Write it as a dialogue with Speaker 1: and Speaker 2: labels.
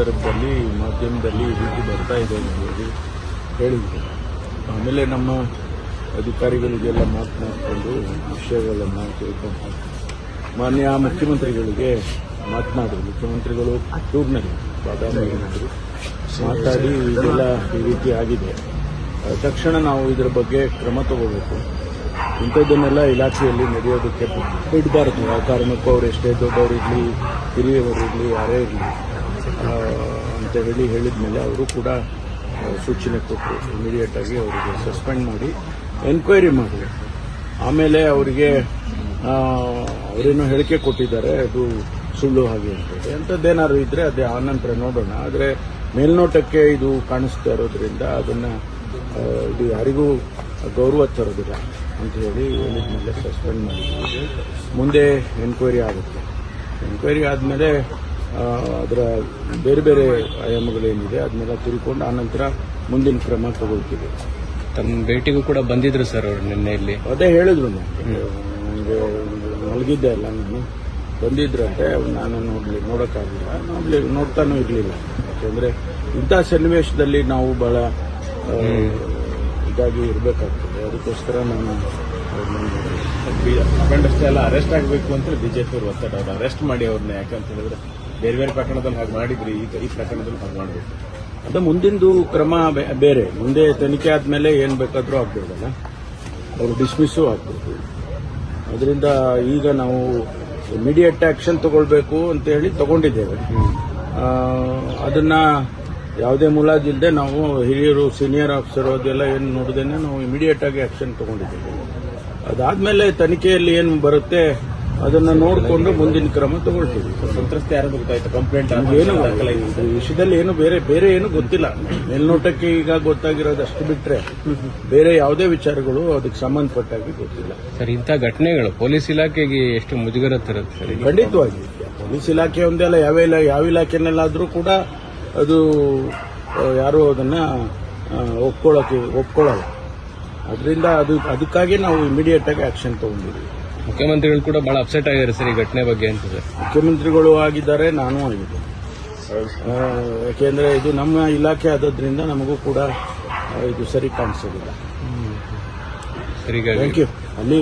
Speaker 1: ಸಂದರ್ಭದಲ್ಲಿ, ಮಾಧ್ಯಮದಲ್ಲಿ ಈ ರೀತಿ ಬರ್ತಾ ಇದೆ ಅಂತ ಹೇಳಿ ಹೇಳಿದ್ರು. ಆಮೇಲೆ ನಮ್ಮ ಅಧಿಕಾರಿಗಳಿಗೆಲ್ಲ ಮಾತನಾಡಿಕೊಂಡು ವಿಷಯಗಳನ್ನು ತಿಳ್ಕೊಂಡು ಮಾನ್ಯ ಮುಖ್ಯಮಂತ್ರಿಗಳಿಗೆ ಮಾತನಾಡಿದ್ರು. ಮುಖ್ಯಮಂತ್ರಿಗಳು ಟೂರ್ನಲ್ಲಿ ಬಾದಾಮಿ ಮಾತಾಡಿ ಇದೆಲ್ಲ ಈ ರೀತಿ ಆಗಿದೆ. ತಕ್ಷಣ ನಾವು ಇದರ ಬಗ್ಗೆ ಕ್ರಮ ತಗೋಬೇಕು. ಇಂಥದ್ದನ್ನೆಲ್ಲ ಇಲಾಖೆಯಲ್ಲಿ ನಡೆಯೋದಕ್ಕೆ ಬಿಡಬಾರ್ದು. ಆ ಕಾರಣಕ್ಕೂ ಅವ್ರು ಎಷ್ಟೇ ದೊಡ್ಡವರಿರಲಿ, ಹಿರಿಯವರಿರಲಿ, ಯಾರೇ ಇರಲಿ. ಅಂತ ಹೇಳಿ ಹೇಳಿದ ಮೇಲೆ ಅವರು ಕೂಡ ಸೂಚನೆ ಕೊಟ್ಟರು. ಇಮಿಡಿಯೇಟ್ ಆಗಿ ಅವರಿಗೆ ಸಸ್ಪೆಂಡ್ ಮಾಡಿ ಎನ್ಕ್ವೈರಿ ಮಾಡಿ. ಆಮೇಲೆ ಅವರಿಗೆ ಅವರೇನೋ ಹೇಳಿಕೆ ಕೊಟ್ಟಿದ್ದಾರೆ, ಅದು ಸುಳ್ಳು ಹಾಗೆ ಅಂತೇಳಿ ಅಂಥದ್ದೇನಾದ್ರು ಇದ್ರೆ ಅದೇ ಆನಂತರ ನೋಡೋಣ. ಆದರೆ ಮೇಲ್ನೋಟಕ್ಕೆ ಇದು ಕಾಣಿಸ್ತಾ ಇರೋದ್ರಿಂದ ಅದನ್ನ ಇದು ಯಾರಿಗೂ ಗೌರವ ತರೋದಿಲ್ಲ ಅಂತ ಹೇಳಿ ಹೇಳಿದ ಮೇಲೆ ಸಸ್ಪೆಂಡ್ ಮಾಡಿದ್ವಿ. ಮುಂದೆ ಎನ್ಕ್ವೈರಿ ಆಗುತ್ತೆ. ಎನ್ಕ್ವೈರಿ ಆದಮೇಲೆ ಅದರ ಬೇರೆ ಬೇರೆ ಆಯಾಮಗಳೇನಿದೆ ಅದನ್ನೆಲ್ಲ ತಿಳ್ಕೊಂಡು ಆನಂತರ ಮುಂದಿನ ಕ್ರಮ ತಗೊಳ್ತೀವಿ.
Speaker 2: ತಮ್ಮ ಭೇಟಿಗೂ ಕೂಡ ಬಂದಿದ್ರು ಸರ್ ಅವರು ನಿನ್ನೆ ಇಲ್ಲಿ.
Speaker 1: ಅದೇ ಹೇಳಿದ್ರು ನನಗೆ ನನಗೆ ಮಲಗಿದ್ದೆ ಅಲ್ಲ ನಾನು. ಬಂದಿದ್ರಂತೆ ನಾನು ನೋಡ್ಲಿ ನೋಡೋಕ್ಕಾಗಲಿಲ್ಲ ನೋಡ್ಲಿ ನೋಡ್ತಾನೂ ಇರಲಿಲ್ಲ. ಯಾಕೆಂದರೆ ಇಂಥ ಸನ್ನಿವೇಶದಲ್ಲಿ ನಾವು ಬಹಳ ಇದಾಗಿ ಇರಬೇಕಾಗ್ತದೆ. ಅದಕ್ಕೋಸ್ಕರ ನಾನು
Speaker 3: ಅಖಂಡಷ್ಟೇ ಎಲ್ಲ ಅರೆಸ್ಟ್ ಆಗಬೇಕು ಅಂತ ಬಿಜೆಪಿ ಅವರು ಒತ್ತಡ. ಅವ್ರು ಅರೆಸ್ಟ್ ಮಾಡಿ ಅವ್ರನ್ನ ಯಾಕಂತ ಹೇಳಿದ್ರೆ ಬೇರೆ ಬೇರೆ ಪ್ರಕರಣದಲ್ಲಿ ಹಾಗೆ ಮಾಡಿದ್ರಿ ಈ ಪ್ರಕರಣದಲ್ಲಿ ಹಾಗೆ ಮಾಡಬೇಕು.
Speaker 1: ಅದು ಮುಂದಿಂದು ಕ್ರಮ ಬೇರೆ. ಮುಂದೆ ತನಿಖೆ ಆದಮೇಲೆ ಏನು ಬೇಕಾದರೂ ಆಗ್ಬೋದಲ್ಲ? ಅವರು ಡಿಸ್ಮಿಸ್ಸು ಆಗ್ಬೋದು. ಅದರಿಂದ ಈಗ ನಾವು ಇಮಿಡಿಯೇಟ್ ಆಕ್ಷನ್ ತಗೊಳ್ಬೇಕು ಅಂತ ಹೇಳಿ ತಗೊಂಡಿದ್ದೇವೆ. ಅದನ್ನ ಯಾವುದೇ ಮುಲಾಜಿಲ್ಲದೆ ನಾವು ಹಿರಿಯರು ಸೀನಿಯರ್ ಆಫೀಸರ್ ಅದೆಲ್ಲ ಏನು ನೋಡಿದೇನೆ ನಾವು ಇಮಿಡಿಯೇಟ್ ಆಗಿ ಆಕ್ಷನ್ ತಗೊಂಡಿದ್ದೇವೆ. ಅದಾದ್ಮೇಲೆ ತನಿಖೆಯಲ್ಲಿ ಏನು ಬರುತ್ತೆ? ಅದನ್ನ ನೋಡಿಕೊಂಡು ಮುಂದಿನ ಕ್ರಮ ತಗೊಳ್ತೀವಿ.
Speaker 3: ಸಂತ್ರಸ್ತೆ ಯಾರು ಗೊತ್ತಾಯ್ತು? ಕಂಪ್ಲೇಂಟ್
Speaker 1: ಏನು ಈ ವಿಷಯದಲ್ಲಿ ಏನು ಬೇರೆ ಬೇರೆ ಏನು ಗೊತ್ತಿಲ್ಲ. ಮೇಲ್ನೋಟಕ್ಕೆ ಈಗ ಗೊತ್ತಾಗಿರೋದು ಅಷ್ಟು ಬಿಟ್ರೆ ಬೇರೆ ಯಾವುದೇ ವಿಚಾರಗಳು ಅದಕ್ಕೆ ಸಂಬಂಧಪಟ್ಟಾಗಿ ಗೊತ್ತಿಲ್ಲ.
Speaker 2: ಸರ್ ಇಂಥ ಘಟನೆಗಳು ಪೊಲೀಸ್ ಇಲಾಖೆಗೆ ಎಷ್ಟು ಮುಜುಗರ ತರುತ್ತೆ ಸರ್?
Speaker 1: ಖಂಡಿತವಾಗಿ. ಪೊಲೀಸ್ ಇಲಾಖೆ ಒಂದೇ ಅಲ್ಲ ಯಾವ ಇಲಾ ಯಾವ ಇಲಾಖೆನಲ್ಲಾದ್ರೂ ಕೂಡ ಅದು ಯಾರು ಅದನ್ನ ಒಪ್ಕೊಳ್ಳೋಕೆ ಒಪ್ಕೊಳ್ಳಲ್ಲ ಅದರಿಂದ ಅದು ಅದಕ್ಕಾಗಿ ನಾವು ಇಮಿಡಿಯೇಟ್ ಆಗಿ ಆಕ್ಷನ್ ತಗೊಂಡಿದ್ದೀವಿ.
Speaker 2: ಮುಖ್ಯಮಂತ್ರಿಗಳು ಕೂಡ ಬಹಳ ಅಪ್ಸೆಟ್ ಆಗಿದ್ದಾರೆ ಸರ್ ಈ ಘಟನೆ ಬಗ್ಗೆ ಅಂತ ಸರ್
Speaker 1: ಮುಖ್ಯಮಂತ್ರಿಗಳು ಆಗಿದ್ದಾರೆ ನಾನು ಆಗಿದ್ದೇನೆ. ಆ, ಯಾಕೆಂದ್ರೆ ಇದು ನಮ್ಮ ಇಲಾಖೆ ಆದದ್ರಿಂದ ನಮಗೂ ಕೂಡ ಇದು ಸರಿ ಕಾಣಿಸೋದಿಲ್ಲ.
Speaker 2: ಸರಿ
Speaker 1: ಥ್ಯಾಂಕ್ ಯು ಅಲ್ಲಿ